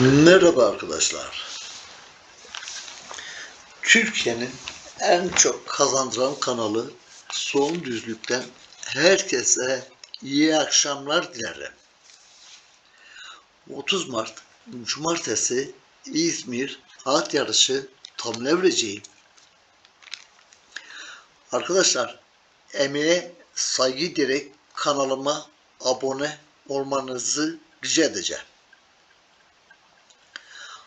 Merhaba arkadaşlar. Türkiye'nin en çok kazandıran kanalı Son Düzlük'ten herkese iyi akşamlar dilerim. 30 Mart Cumartesi İzmir at yarışı tam levreceğim. Arkadaşlar emeğe saygı diyerek kanalıma abone olmanızı rica edeceğim.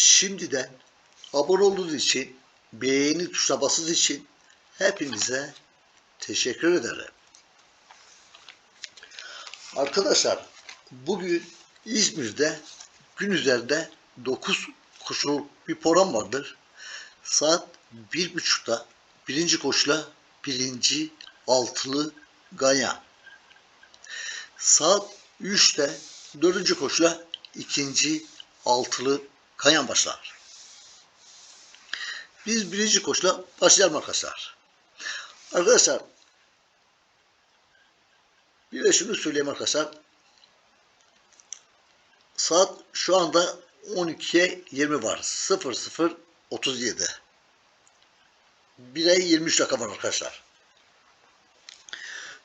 Şimdiden abone olduğunuz için, beğeni tuşuna basınız için hepinize teşekkür ederim. Arkadaşlar bugün İzmir'de gün üzerinde 9 koşuluk bir program vardır. Saat bir buçukta birinci koşula birinci altılı Ganyan. Saat 3'te dördüncü koşula ikinci altılı Kanyan başlar. Biz birinci koşula başlayalım arkadaşlar. Arkadaşlar bir de şunu söyleyeyim arkadaşlar. Saat şu anda 12'ye 20 var. 00.37. 1'e 23 dakika var arkadaşlar.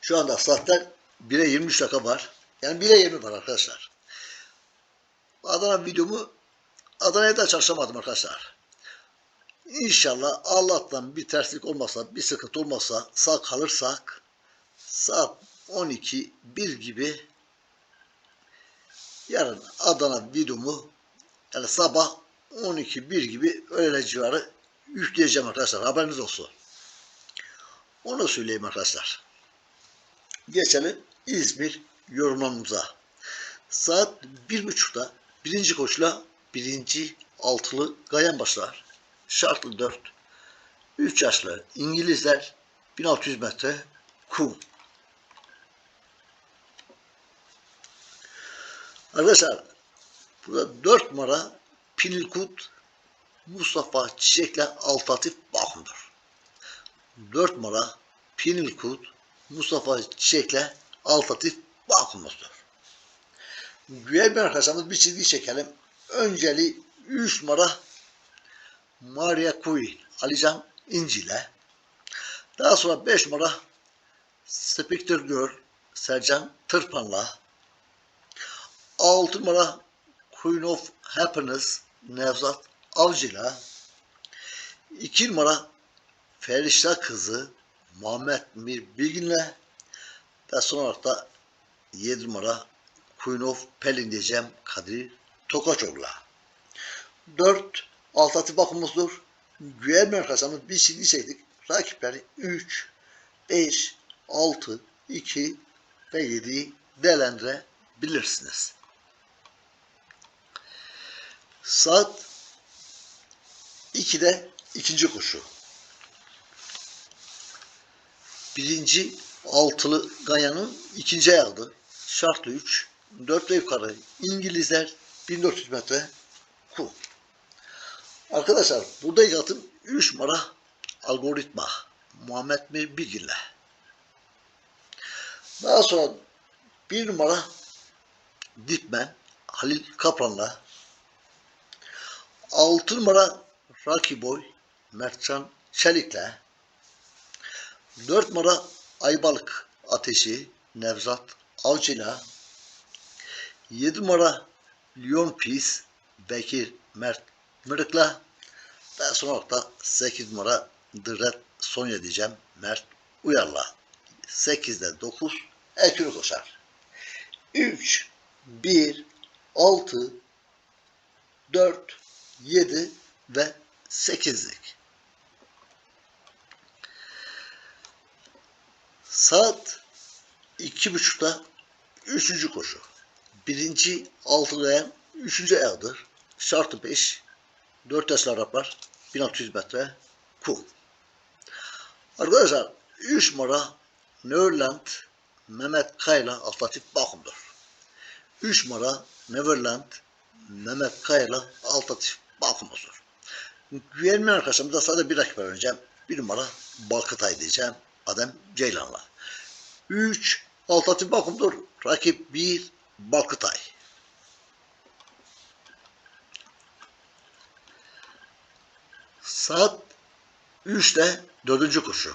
Şu anda saatler 1'e 23 dakika var. Yani 1'e 20 var arkadaşlar. Adana videomu Adana'ya da çalışamadım arkadaşlar. İnşallah Allah'tan bir terslik olmasa, bir sıkıntı olmasa, sağ kalırsak saat 12 1 gibi yarın Adana videomu yani sabah 12 1 gibi öğle civarı yükleyeceğim arkadaşlar. Haberiniz olsun. Onu söyleyeyim arkadaşlar. Geçelim İzmir yorumlamamıza. Saat bir buçukta birinci koşula birinci altılı Gayan başlar. Şartlı 4. 3 yaşlı İngilizler 1600 metre kum. Arkadaşlar burada 4 numara Pinilkut Mustafa Çiçek'le alternatif bakımdır. 4 numara Pinilkut Mustafa Çiçek'le alternatif bakımızdır. Güven arkadaşlarımız bir çizgi çekelim. Önceli 3 numara Maria Kui Alican İncil'e. Daha sonra 5 numara Spectre Girl Sercan Tırpan'la. 6 numara Queen of Happiness Nevzat Avcı'la. 2 numara Ferişta Kızı Muhammed Mir Bilgin'le. Ve son olarak da 7 numara Queen of Pelin diyeceğim Kadir Tokaçoğlu'la. 4 alternatif bakımımızdır. Güven markasımız bir çizgi çektik. Rakipleri 3, 5, 6, 2 ve 7'yi değerlendirebilirsiniz. Saat 2'de ikinci koşu. Birinci altılı Ganyan'ın ikinci ayağıdır. Şartlı 3, 4 ve yukarı İngilizler 1400 metre kum. Arkadaşlar burada yatım 3 numara algoritma. Muhammed Mir Bilgin'le. Daha sonra 1 numara Dipmen Halil Kaplan'la. 6 numara Rocky Boy Mertcan Çelik'le. 4 numara Aybalık Ateşi Nevzat Avcı'yla 7 numara Lyon Peace Bekir Mert Mırık'la daha sonra olarak da 8 numara Red Sonya diyeceğim Mert Uyar'la 8'de 9 ekürü koşar. 3 1 6 4 7 ve 8'lik. Saat iki buçukta üçüncü koşu. Birinci altılayan üçüncü ayağıdır. şartı 5. 4 yaşlı Araplar 1600 metre kum. Arkadaşlar 3 numara Neverland Mehmet Kayla alternatif bakımdır. 3 numara Neverland Mehmet Kayla alternatif bakımıdır. Güvenmeyen arkadaşlarımıza sadece bir rakip vereceğim. Bir numara Balkıtay diyeceğim. Adem Ceylan'la. 3 alternatif bakımdır. Rakip 1 Balkıtay. Saat 3'te dördüncü koşu.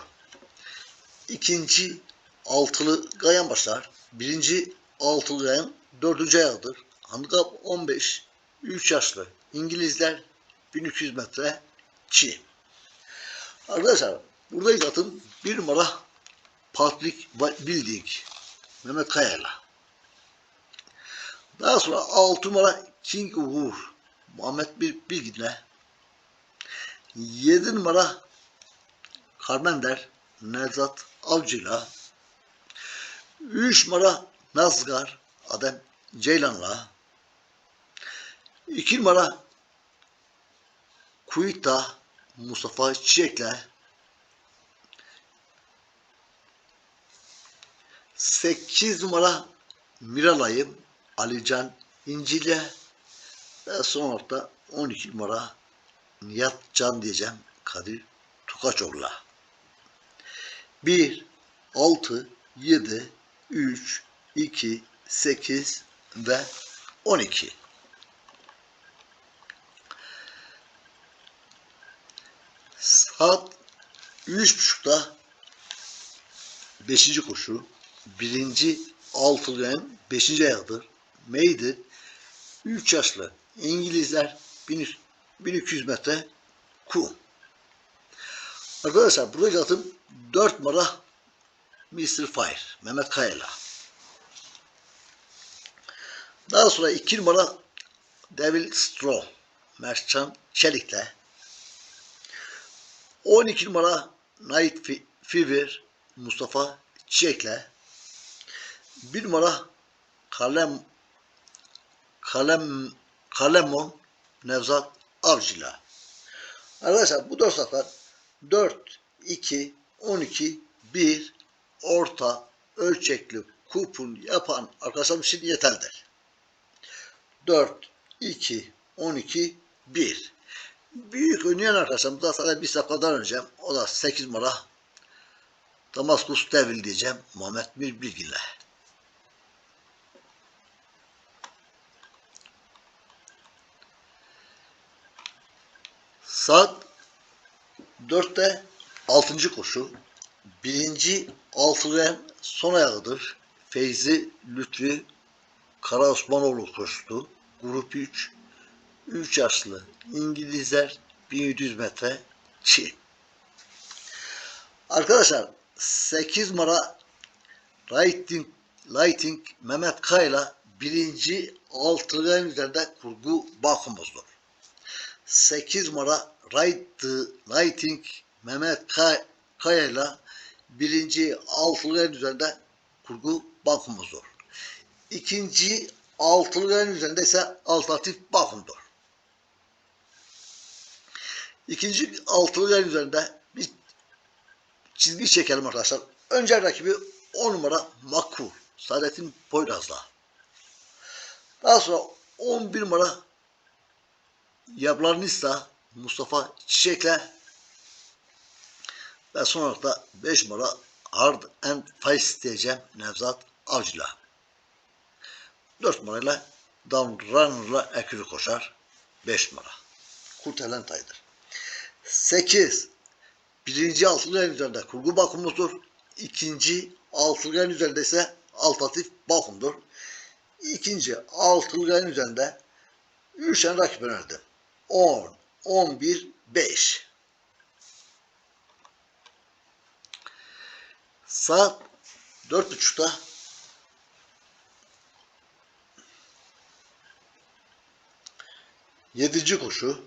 İkinci altılı gayan başlar. Birinci altılı gayan dördüncü ayağıdır. Handikap 15. 3 yaşlı. İngilizler 1200 metre çi. Arkadaşlar burada ilk atım bir numara Patrick Building Mehmet Kaya'yla. Daha sonra 6 numara King Uğur Muhammed Bir Bilgin'le 7 numara Carmender Nevzat Avcı'yla 3 numara Nazgar Adem Ceylan'la. 2 numara Kuyta Mustafa Çiçek'le. 8 numara Miralay'ım Alican İnci'yle ve son da 12 numara Nihat Can diyeceğim Kadir Tukaçoğlu'la. 1, 6, 7, 3, 2, 8 ve 12. Saat 3.30'da 5. koşu. Birinci altıgen 5. ayağıdır. Maiden 3 yaşlı İngilizler 1200 metre kum. Arkadaşlar burada atım 4 numara Mr. Fire Mehmet Kaya'yla. Daha sonra 2 numara Devil Straw Mertcan Çelik'le. 12 numara Night Fever Mustafa Çiçek'le. 1 numara Kalem Kalem Kalemon Nevzat Avcı'yla. Arkadaşlar bu dört saflar 4, 2, 12, 1 orta ölçekli kupon yapan arkadaşlarım için yeterlidir. 4, 2, 12, 1. Büyük oynayan arkadaşlarım da sadece bir safhadan önce o da 8 numara Damaskus Devil diyeceğim Muhammed Mir Bilgin'le. Saat 4'te 6. koşu. Birinci altıgen son ayağıdır. Feyzi Lütfi Kara Osmanoğlu koştu. Grup 3. 3 yaşlı İngilizler 1700 metre çi. Arkadaşlar 8 numara Lighting, Lighting Mehmet Kayla birinci altıgen üzerinde kurgu bakımızdır. 8 numara Lighting Mehmet Kay Kaya'yla birinci altılıların üzerinde kurgu bakımızdır. İkinci altılıların üzerinde ise alternatif bakımdır. İkinci altılıların üzerinde bir çizgi çekelim arkadaşlar. Önce rakibi 10 numara Makul Saadettin Poyraz'la. Daha sonra 11 numara Yablarnista Mustafa Çiçek'le ve son olarak da 5 numara Hard and Face diyeceğim Nevzat Avcı'la. 4 numarayla Down Runner'la ekürü koşar. 5 numara. Kurtelen taydır. 8. Birinci altıgen üzerinde kurgu bakımıdır. İkinci altıgen üzerinde ise alternatif bakımdır. İkinci altıgen üzerinde 3 tane rakip önerdim. 10, 11, 5. Saat 4.30'da yedinci koşu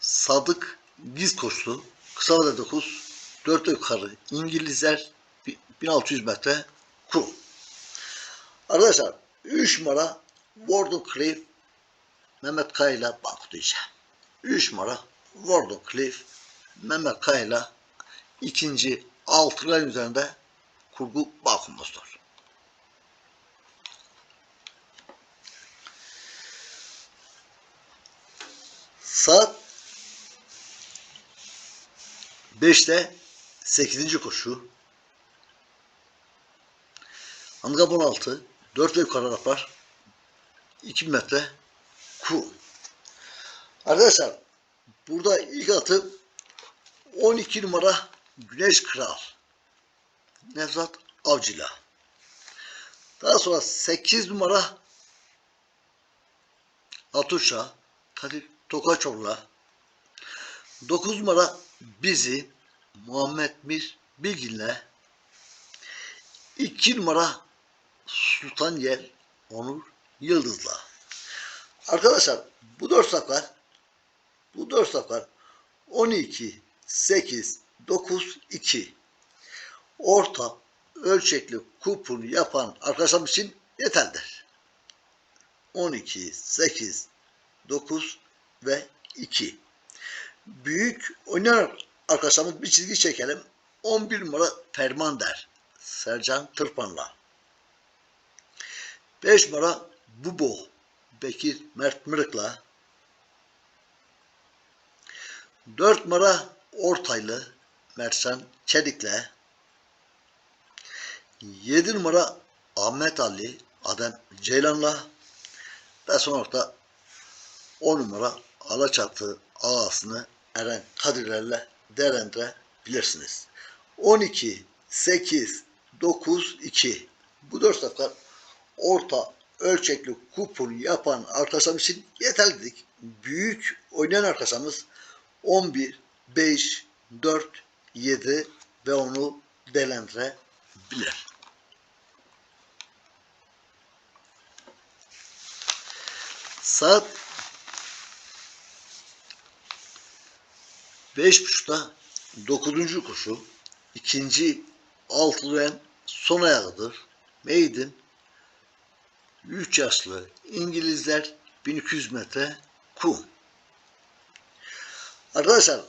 Sadık Giz koştu. Kısa vade 9 4 yukarı İngilizler 1600 metre kum. Arkadaşlar 3 numara Warden Cliff Mehmet Kaya'yla banko diyeceğim. 3 numara Warden Cliff Mehmet Kaya'yla ikinci altıların üzerinde kurgu balkonumuzdur. Saat 5'te 8. koşu. Handikap 16. 4 ve yukarı rapar. 2 metre ku. Arkadaşlar burada ilk atı 12 numara Güneş Kral. Nevzat Avcı'la. Daha sonra 8 numara Atuşa Kadir Tokaçoğlu'la 9 numara Bizi Muhammed Mir Bilgin'le 2 numara Sultan Yel Onur Yıldız'la. Arkadaşlar bu dört saflar bu dört saflar 12 8 9 2 orta ölçekli kupon yapan arkadaşlarım için yeterlidir. 12 8 9 ve 2 büyük oynayan arkadaşlarımız bir çizgi çekelim. 11 numara Fermander Sercan Tırpan'la. 5 numara Bubo Bekir Mert Mırık'la. 4 numara Ortaylı Mersan Çelik'le. 7 numara Ahmet Ali Adem Ceylan'la. Ve son orta 10 numara Alaçatı ağasını Eren Kadirlerle değerlendirebilirsiniz. 12, 8, 9, 2. Bu dört saflar orta ölçekli kupon yapan arkadaşlarımız için yeterlidik. Büyük oynayan arkadaşlarımız 11, 5, 4, 7 ve onu değerlendirebilir. Saat beş buçukta dokuzuncu koşu ikinci altılayan son ayağıdır. Maiden 3 yaşlı İngilizler 1200 metre kum. Arkadaşlar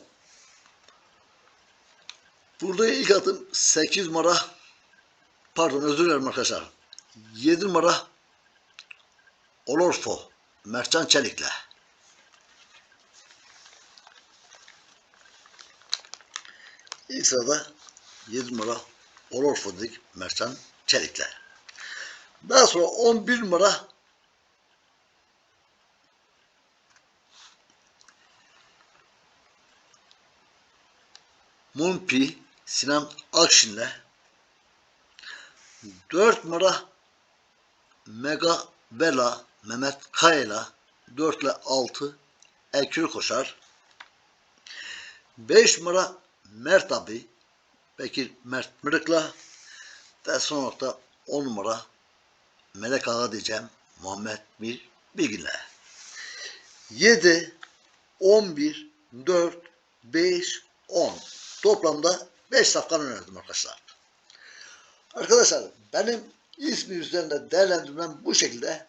burada ilk adım 8 numara pardon özür dilerim arkadaşlar 7 numara Olorfo Mertcan Çelik'le. İlk sırada 7 numara Olorfo dedik Mertcan Çelik'le. Daha sonra 11 numara. Mumpi Sinan Akşin'le. 4 numara Mega Bela Mehmet Kaya'yla. 4 ile 6 Ekür koşar. 5 numara Mert abi Bekir Mert Mırık'la. Ve son nokta 10 numara Melek Ağa diyeceğim Muhammed Mir Bilgin'le. 7, 11, 4, 5, 10. Toplamda 5 safkan önerdim arkadaşlar. Arkadaşlar benim ismi üzerinde değerlendirmem bu şekilde.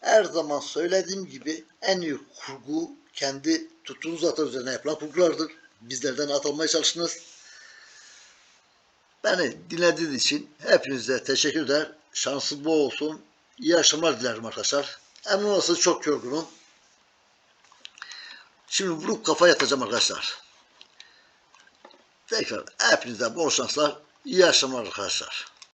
Her zaman söylediğim gibi en iyi kurgu kendi tuttuğunuz ata üzerine yapılan kurgulardır. Bizlerden atılmaya çalışınız. Beni dinlediğiniz için hepinize teşekkür eder. Şanslı bol olsun. İyi akşamlar dilerim arkadaşlar. Emin olasınız çok yorgunum. Şimdi vurup kafa yatacağım arkadaşlar. Tekrar hepinize bol şanslar. İyi akşamlar arkadaşlar.